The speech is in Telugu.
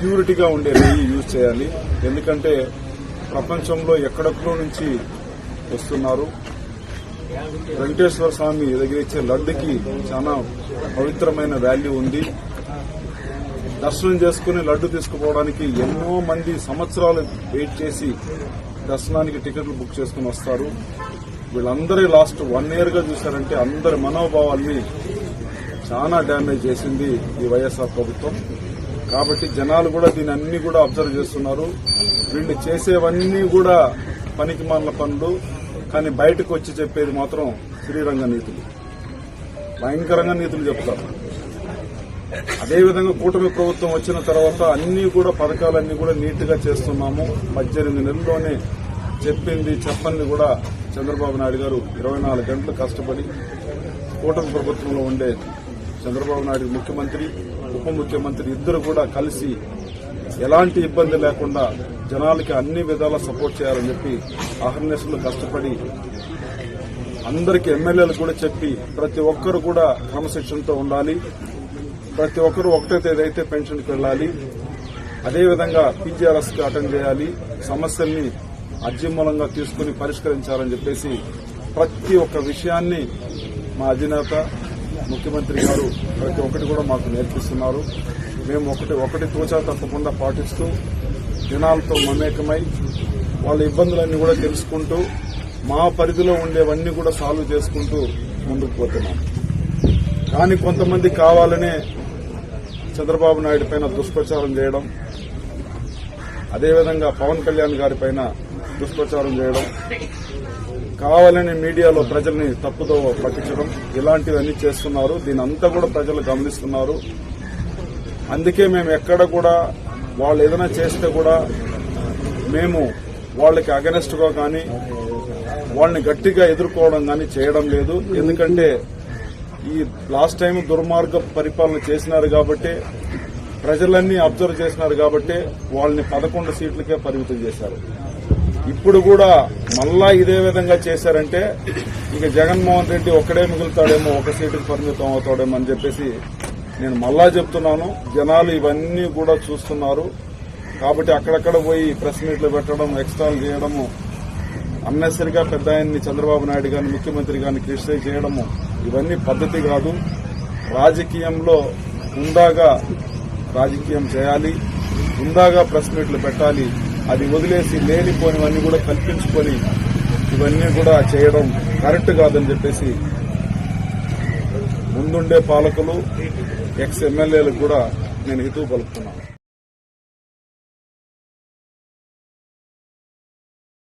ప్యూరిటీగా ఉండే నెయ్యి యూజ్ చేయాలి. ఎందుకంటే ప్రపంచంలో ఎక్కడెక్కడో నుంచి వస్తున్నారు. వెంకటేశ్వర స్వామి దగ్గర ఇచ్చే లడ్డుకి చాలా పవిత్రమైన వాల్యూ ఉంది. దర్శనం చేసుకుని లడ్డు తీసుకుపోవడానికి ఎన్నో మంది సంవత్సరాలు వెయిట్ చేసి దర్శనానికి టికెట్లు బుక్ చేసుకుని వస్తారు. వీళ్ళందరి లాస్ట్ వన్ ఇయర్గా చూశారంటే అందరి మనోభావాల్ని చాలా డ్యామేజ్ చేసింది ఈ వైఎస్ఆర్ ప్రభుత్వం. కాబట్టి జనాలు కూడా దీని అన్ని కూడా అబ్జర్వ్ చేస్తున్నారు. వీళ్ళు చేసేవన్నీ కూడా పనికి మాల పనులు. కానీ బయటకు వచ్చి చెప్పేది మాత్రం శ్రీరంగ నీతులు. భయంకరంగా నీతులు చెప్తారు. అదేవిధంగా కూటమి ప్రభుత్వం వచ్చిన తర్వాత అన్ని కూడా పథకాలన్నీ కూడా నీట్గా చేస్తున్నాము. పద్దెనిమిది నెలల్లోనే చెప్పింది చెప్పండి కూడా చంద్రబాబు నాయుడు గారు. ఇరవై నాలుగు గంటలు కష్టపడి కూటమి ప్రభుత్వంలో ఉండే చంద్రబాబు నాయుడు ముఖ్యమంత్రి ఉప ముఖ్యమంత్రి ఇద్దరు కూడా కలిసి ఎలాంటి ఇబ్బంది లేకుండా జనాలకి అన్ని విధాలా సపోర్ట్ చేయాలని చెప్పి అహర్నిశలు కష్టపడి అందరికి ఎమ్మెల్యేలు కూడా చెప్పి ప్రతి ఒక్కరు కూడా క్రమశిక్షణతో ఉండాలి. ప్రతి ఒక్కరు ఒకటో తేదీ అయితే పెన్షన్కి వెళ్ళాలి. అదేవిధంగా పీజీఆర్ఎస్కి అటెండ్ చేయాలి. సమస్యల్ని అజీమూలంగా తీసుకుని పరిష్కరించాలని చెప్పేసి ప్రతి ఒక్క విషయాన్ని మా అధినేత ముఖ్యమంత్రి గారు ప్రతి ఒక్కటి కూడా మాకు నేర్పిస్తున్నారు. మేము ఒకటి ఒకటి తోచా తప్పకుండా పాటిస్తూ జనాలతో మమేకమై వాళ్ళ ఇబ్బందులన్నీ కూడా తెలుసుకుంటూ మా పరిధిలో ఉండేవన్నీ కూడా సాల్వ్ చేసుకుంటూ ముందుకు పోతున్నాం. కానీ కొంతమంది కావాలనే చంద్రబాబు నాయుడు పైన దుష్ప్రచారం చేయడం అదేవిధంగా పవన్ కళ్యాణ్ గారి పైన దుష్ప్రచారం చేయడం కావాలని మీడియాలో ప్రజల్ని తప్పుదో పట్టించడం ఇలాంటివన్నీ చేస్తున్నారు. దీని అంతా కూడా ప్రజలు గమనిస్తున్నారు. అందుకే మేము ఎక్కడ కూడా వాళ్ళు ఏదైనా చేస్తే కూడా మేము వాళ్ళకి అగనెస్ట్గా కానీ వాళ్ళని గట్టిగా ఎదుర్కోవడం కానీ చేయడం లేదు. ఎందుకంటే ఈ లాస్ట్ టైం దుర్మార్గ పరిపాలన చేసినారు కాబట్టి ప్రజలన్నీ అబ్జర్వ్ చేసినారు కాబట్టి వాళ్ళని పదకొండు సీట్లకే పరిమితం చేశారు. ఇప్పుడు కూడా మళ్ళా ఇదే విధంగా చేశారంటే ఇక జగన్మోహన్ రెడ్డి ఒక్కడే మిగులుతాడేమో ఒక సీటుకు పరిమితం అవుతాడేమో అని చెప్పేసి నేను మళ్ళా చెప్తున్నాను. జనాలు ఇవన్నీ కూడా చూస్తున్నారు. కాబట్టి అక్కడక్కడ పోయి ప్రెస్ మీట్లు పెట్టడం ఎక్స్ట్రాలు చేయడము అన్నెసరిగా పెద్ద ఆయన్ని చంద్రబాబు నాయుడు గారిని ముఖ్యమంత్రి గారిని క్రిటిసైజ్ చేయడము ఇవన్నీ పద్ధతి కాదు. రాజకీయంలో హుందాగా రాజకీయం చేయాలి హుందాగా ప్రెస్ మీట్లు పెట్టాలి అది వదిలేసి లేనిపోనివన్నీ కూడా కల్పించుకొని ఇవన్నీ కూడా చేయడం కరెక్ట్ కాదని చెప్పేసి ముందుండే పాలకులు ఎక్స్ ఎమ్మెల్యేలకు కూడా నేను హితవు పలుకుతున్నాను.